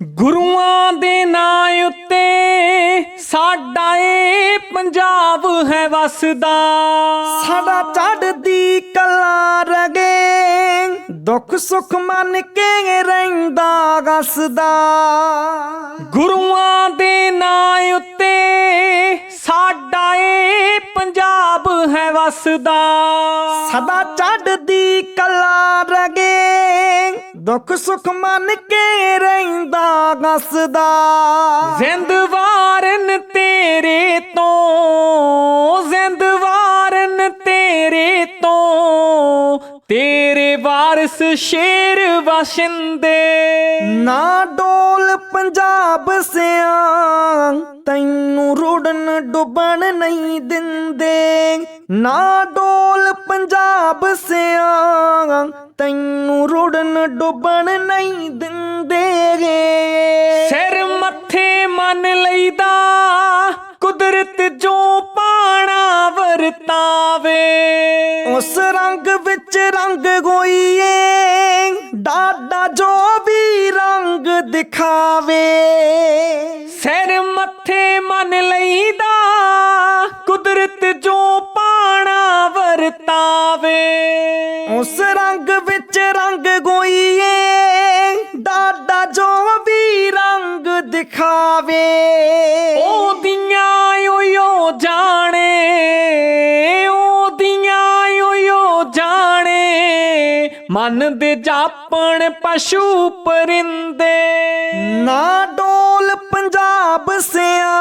ਗੁਰੂਆਂ ਦੇ ਨਾਂ ਉੱਤੇ ਸਾਡਾ ਏ ਪੰਜਾਬ ਹੈ ਵਸਦਾ। ਸਾਡਾ ਚੜਦੀ ਕਲਾ ਰਗੇ ਦੁੱਖ ਸੁੱਖ ਮੰਨ ਕੇ ਰਹਿੰਦਾ ਗਸਦਾ ਗੁਰੂਆਂ ਦੇ ਨਾਂ ਉੱਤੇ ਸਾਡਾ ਏ ਪੰਜਾਬ ਹੈ ਵਸਦਾ। ਸਦਾ ਚੜਦੀ ਕਲਾ ਰਗੇ ਦੁੱਖ ਸੁੱਖ ਮੰਨ ਕੇ ਰਹਿੰਦਾ ਗਸਦਾ ਜ਼ਿੰਦ ਵਾਰਨ ਤੇਰੇ ਤੋਂ ਜ਼ਿੰਦ ਵਾਰਨ ਤੇਰੇ ਤੋਂ। ਤੇਰੇ ਵਾਰਿਸ ਸ਼ੇਰ ਵਸਿੰਦੇ। ਨਾ ਡੋਲ ਪੰਜਾਬ ਸਿਆਂ ਡੁੱਬਣ ਨਹੀਂ ਦਿੰਦੇ। ਨਾ ਡੋਲ ਪੰਜਾਬ ਸਿਆਂ ਤੈਨੂੰ ਰੁੜਨ ਡੁੱਬਣ ਨਹੀਂ ਦਿੰਦੇ ਸਿਰ ਮੱਥੇ ਮੰਨ ਲਈਦਾ ਕੁਦਰਤ ਜੋ ਪਾਣਾ ਵਰਤਾਵੇ। ਉਸ ਰੰਗ ਵਿੱਚ ਰੰਗ ਗੋਈਏ ਡਾਡਾ ਜੋ ਵੀ ਰੰਗ ਦਿਖਾਵੇ। ਸਿਰ ਮੱਥੇ ਮੰਨ ਲਈਦਾ ਪਾਣਾ ਵਰਤਾਵੇ ਉਸ ਰੰਗ ਵਿੱਚ ਰੰਗ ਗੋਈਏ ਡਾਡਾ ਜੋ ਵੀ ਰੰਗ ਦਿਖਾਵੇ। ਉਹਦੀਆਂ ਓਯੋ ਜਾਣੇ ਉਹਦੀਆਂ ਓਯੋ ਜਾਣੇ। ਮਨ ਦੇ ਜਾਪਣ ਪਸ਼ੂ ਪਰਿੰਦੇ। ਨਾ ਡੋਲ ਪੰਜਾਬ ਸਿਆਂ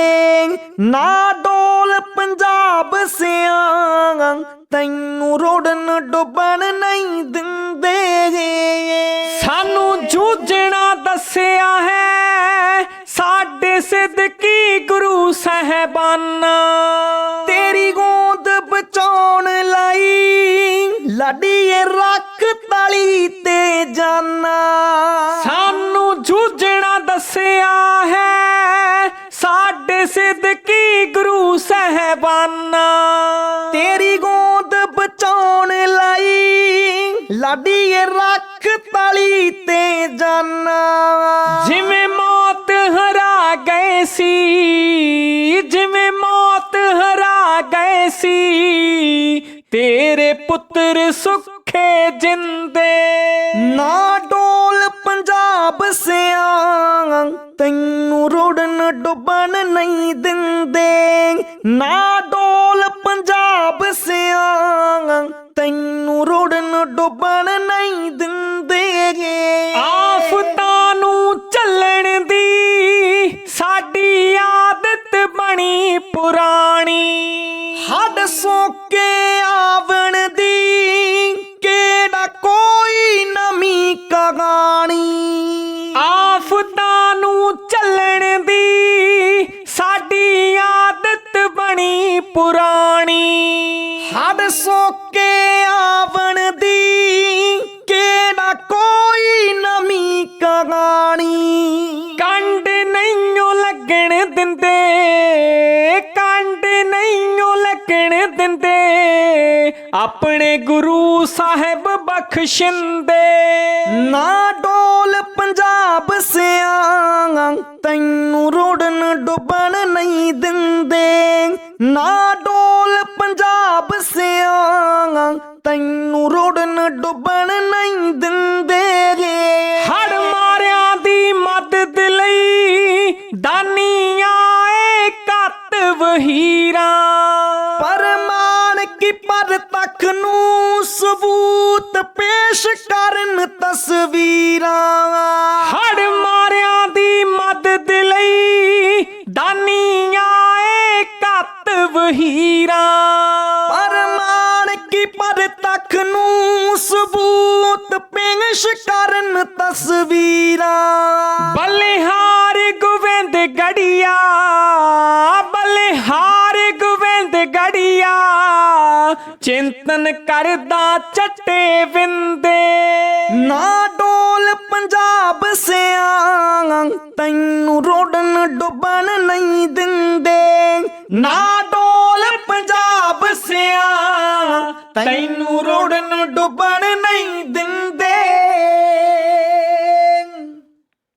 ਦਿੰਦੇ ਨਾ ਡੋਲ ਪੰਜਾਬ ਸਿਆਂ ਤੈਨੂੰ ਰੁੜਨ ਡੁੱਬਣ ਨਹੀਂ ਦਿੰਦੇ। ਸਾਨੂੰ ਜੂਝਣਾ ਦੱਸਿਆ ਹੈ, ਸਾਡੇ ਸਿੱਧਕੀ ਗੁਰੂ ਸਹਿਬਾਨਾ। ਤੇਰੀ ਗੋਦ ਬਚਾਉਣ ਲਈ ਲਾਡੀਏ ਰੱਖ ਤਲੀ ਤੇ ਜਾਨਾ। ਸਾਨੂੰ ਜੂਝਣਾ ਦੱਸਿਆ ਹੈ ਸਿੱਧਕੀ ਗੁਰੂ ਸਹਿਬਾਨਾ? ਤੇਰੀ ਗੋਦ ਬਚਾਉਣ ਲਈ ਲਾਡੀਏ ਰੱਖ ਤਲੀ ਤੇ ਜਾਨਾ। ਜਿਵੇਂ ਮੌਤ ਹਰਾ ਗਏ ਸੀ ਜਿਵੇਂ ਮੌਤ ਹਰਾ ਗਏ ਸੀ ਤੇਰੇ ਪੁੱਤਰ ਸੁੱਖੇ ਜਿੰਦੇ। ਤੈਨੂੰ ਡੁੱਬਣ ਨਹੀਂ ਦਿੰਦੇ। ਨਾ ਡੋਲ ਪੰਜਾਬ ਸਿਆਂ ਤੈਨੂੰ ਰੁੜਨ ਡੁੱਬਣ ਨਹੀਂ ਦਿੰਦੇ। ਆਫਤਾਂ ਨੂੰ ਚੱਲਣ ਦੀ ਸਾਡੀ ਆਦਤ ਬਣੀ ਪੁਰਾਣੀ। ਹੱਦ ਸੋਕੇ ਆਵਣ ਦੀ ਪੁਰਾਣੀ ਹੱਡ ਸੋਕੇ ਆਵਣ ਦੀ ਕਿਹੜਾ ਕੋਈ ਨਵੀਂ ਕਹਾਣੀ? ਕੰਡ ਨਹੀਂਓ ਲੱਗਣ ਦਿੰਦੇ ਕੰਡ ਨਹੀਂਓ ਲੱਗਣ ਦਿੰਦੇ। ਆਪਣੇ ਗੁਰੂ ਸਾਹਿਬ ਬਖਸ਼ਿੰਦੇ। ਨਾ ਡੋਲ ਪੰਜਾਬ ਸਿਆਂ ਤੈਨੂੰ ਰੋੜਨ ਡੁੱਬਣ ਨਹੀਂ ਦਿੰਦੇ ਨਾ ਡੋਲ ਪੰਜਾਬ ਸਿਆਂ ਤੈਨੂੰ ਰੋੜਨ ਡੁੱਬਣ ਨਹੀਂ ਦਿੰਦੇ ਹੜ ਮਾਰਿਆਂ ਦੀ ਮਦਦ ਲਈ ਦਾਨੀਆਂ ਏ ਕੱਤ ਵਹੀਰਾਂ। ਪਰਮਾਨ ਕੀ ਪਰ ਤੱਕ ਨੂੰ ਸਬੂਤ ਪੇਸ਼ ਕਰਨ ਤਸਵੀਰਾਂ। ਪੇਸ਼ ਕਰਨ ਤਸਵੀਰਾਂ। ਬਲਿਹਾਰ ਗੋਬਿੰਦ ਗੜੀਆ ਬਲਿਹਾਰ ਗੋਬਿੰਦ ਗੜੀਆ ਚਿੰਤਨ ਕਰਦਾ ਚੱਟੇ ਵਿੰਦੇ। ਨਾ ਡੋਲ ਪੰਜਾਬ ਸਿਆਂ ਤੈਨੂੰ ਰੋੜਨ ਡੁੱਬਣ ਨਹੀਂ ਦਿੰਦੇ। ਨਾ ਡੋਲ ਪੰਜਾਬ ਸਿਆਂ ਤੈਨੂੰ ਰੋੜਨ ਡੁੱਬਣ